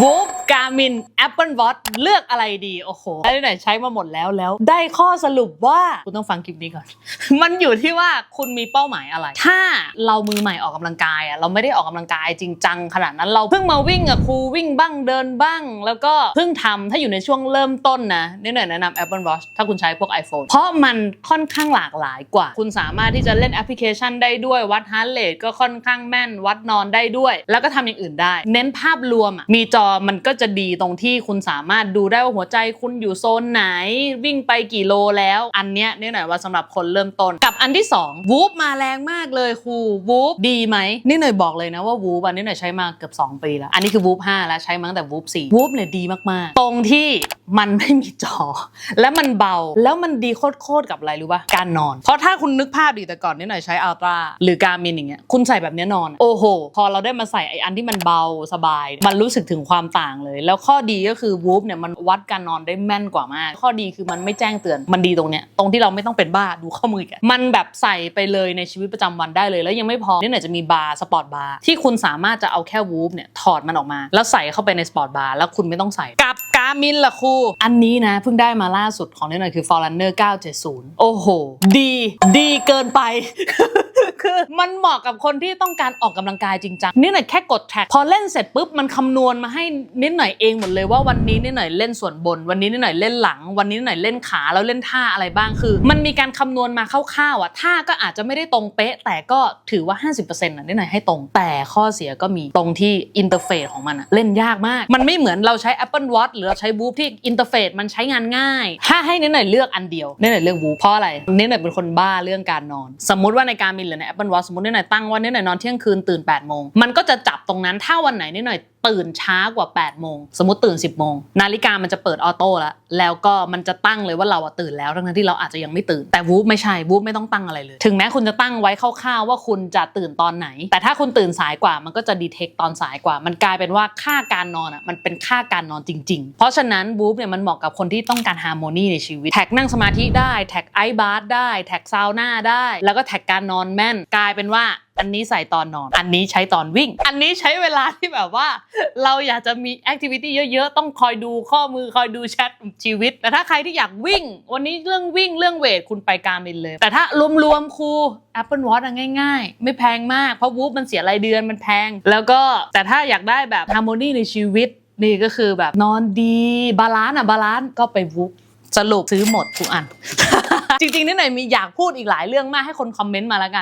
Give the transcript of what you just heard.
วูฟกามินแอปเปิลวอทเลือกอะไรดี โอ้โหได้ไหนใช้มาหมดแล้วแล้ว ได้ข้อสรุปว่า คุณต้องฟังคลิปนี้ก่อน มันอยู่ที่ว่าคุณมีเป้าหมายอะไร ถ้าเรามือใหม่ออกกำลังกายอะเราไม่ได้ออกกำลังกายจริงจังขนาดนั้นเราเพิ่งมาวิ่งกับครูวิ่งบ้างเดินบ้าง แล้วก็เพิ่งทำถ้าอยู่ในช่วงเริ่มต้นนะนี่หน่อยแนะนำ Apple Watch ถ้าคุณใช้พวก iPhone เพราะมันค่อนข้างหลากหลายกว่า คุณสามารถที่จะเล่นแอปพลิเคชันได้ด้วยวัดฮาร์ t เรทก็ค่อนข้างแม่นวัดนอนได้ด้วย แล้วก็ทำอย่างอื่นได้ เน้นภาพรวมอะมีจอมันก็จะดีตรงที่คุณสามารถดูได้ว่าหัวใจคุณอยู่โซนไหน วิ่งไปกี่โลแล้ว อันเนี้ยนี่หน่อยว่าสำหรับคนเริ่มต้น กับอันที่2วูฟมาแรงมากเลยครูวูฟดีไหมนี่หน่อยบอกเลยนะว่าวูฟอันนี้หน่อยใช้มาเกือบ2 ปีแล้ว อันนี้คือวูฟ5แล้วใช้มาตั้งแต่วูฟ4วูฟเนี่ยดีมากๆ ตรงที่มันไม่มีจอ และมันเบาแล้วมันดีโคตรๆกับอะไรรู้ป่ะการนอน เพราะถ้าคุณนึกภาพดีแต่ก่อนนี่หน่อยใช้อัลตร้าหรือการมินอย่างเงี้ยคุณใส่แบบเนี้ยนอน โอ้โห พอเราได้มาใส่ไออันที่มันเบาสบาย มันรู้สึกถึงความความต่างเลย แล้วข้อดีก็คือวูฟเนี่ยมันวัดการนอนได้แม่นกว่ามาก ข้อดีคือมันไม่แจ้งเตือนมันดีตรงเนี้ยตรงที่เราไม่ต้องเป็นบ้าดูข้อมือกันมันแบบใส่ไปเลยในชีวิตประจำวันได้เลย แล้วยังไม่พอนี่ไหนจะมีบาร์สปอร์ตบาร์ที่คุณสามารถจะเอาแค่วูฟเนี่ยถอดมันออกมา แล้วใส่เข้าไปในสปอร์ตบาร์แล้วคุณไม่ต้องใส่กับกามินล่ะครูอันนี้นะเพิ่งได้มาล่าสุดของนี่หน่อยคือ Forerunner 970 โอ้โห ดี ดีเกินไป คือมันเหมาะกับคนที่ต้องการออกกำลังกายจริงจังนี่หน่อยแค่กดแท็กพอเล่นเสร็จปุ๊บมันคำนวณมาให้นิดหน่อยเองหมดเลยว่าวันนี้นิดหน่อยเล่นส่วนบน วันนี้นิดหน่อยเล่นหลัง วันนี้นิดหน่อยเล่นขาแล้วเล่นท่าอะไรบ้างคือ มันมีการคำนวณมาคร่าวๆอะท่าก็อาจจะไม่ได้ตรงเป๊ะ แต่ก็ถือว่า 50%อะนิดหน่อยให้ตรง แต่ข้อเสียก็มีตรงที่อินเทอร์เฟซของมันอะเล่นยากมาก มันไม่เหมือนเราใช้ Apple Watch หรือเราใช้ Whoop ที่อินเทอร์เฟซมันใช้งานง่าย ถ้าให้นิดหน่อยเลือกอันเดียวนิดหน่อยเลือก Whoop เพราะอะไรนิดหน่อยเป็นคนบ้าเรื่องการนอน สมมุติว่าในการมินหรือใน Apple Watch สมมติเนี่ยหน่อยตั้งว่านิดหน่อยนอนเที่ยงคืนตื่น8โมงมันก็จะจับตรงนั้นถ้าวันไหนเนี่ยหน่อย ตื่นช้ากว่า8โมงสมมติตื่น 10โมงนาฬิกามันจะเปิดออโต้แล้วแล้วก็มันจะตั้งเลยว่าเราอะตื่นแล้วทั้งที่เราอาจจะยังไม่ตื่นแต่วูฟไม่ใช่วูฟไม่ต้องตั้งอะไรเลย ถึงแม้คุณจะตั้งไว้คร่าวๆว่าคุณจะตื่นตอนไหน แต่ถ้าคุณตื่นสายกว่ามันก็จะดีเทคตอนสายกว่า มันกลายเป็นว่าค่าการนอนอะมันเป็นค่าการนอนจริง ๆ เพราะฉะนั้นวูฟเนี่ยมันเหมาะกับคนที่ต้องการฮาร์โมนีในชีวิตแท็กนั่งสมาธิได้แท็กไอบาร์ได้แท็กซาวน่าได้ แล้วก็แท็กการนอนแม่นกลายเป็นว่า อันนี้ใส่ตอนนอน อันนี้ใช้ตอนวิ่ง อันนี้ใช้เวลาที่แบบว่า เราอยากจะมีแอคทิวิตี้เยอะๆ ต้องคอยดูข้อมือคอยดูแชทชีวิต แต่ถ้าใครที่อยากวิ่ง วันนี้เรื่องวิ่งเรื่องเวทคุณไปการมินเลย แต่ถ้ารวมๆครู Apple Watch อะง่าย ๆ ไม่แพงมาก เพราะวูฟมันเสียรายเดือนมันแพง แล้วก็แต่ถ้าอยากได้แบบฮาร์โมนีในชีวิตนี่ก็คือแบบนอนดีบาลานซ์อะบาลานซ์ก็ไปวูฟสรุปซื้อหมดทุกอัน จริงๆนี่หน่อยมีอยากพูดอีกหลายเรื่องมากให้คนคอมเมนต์มาแล้วกัน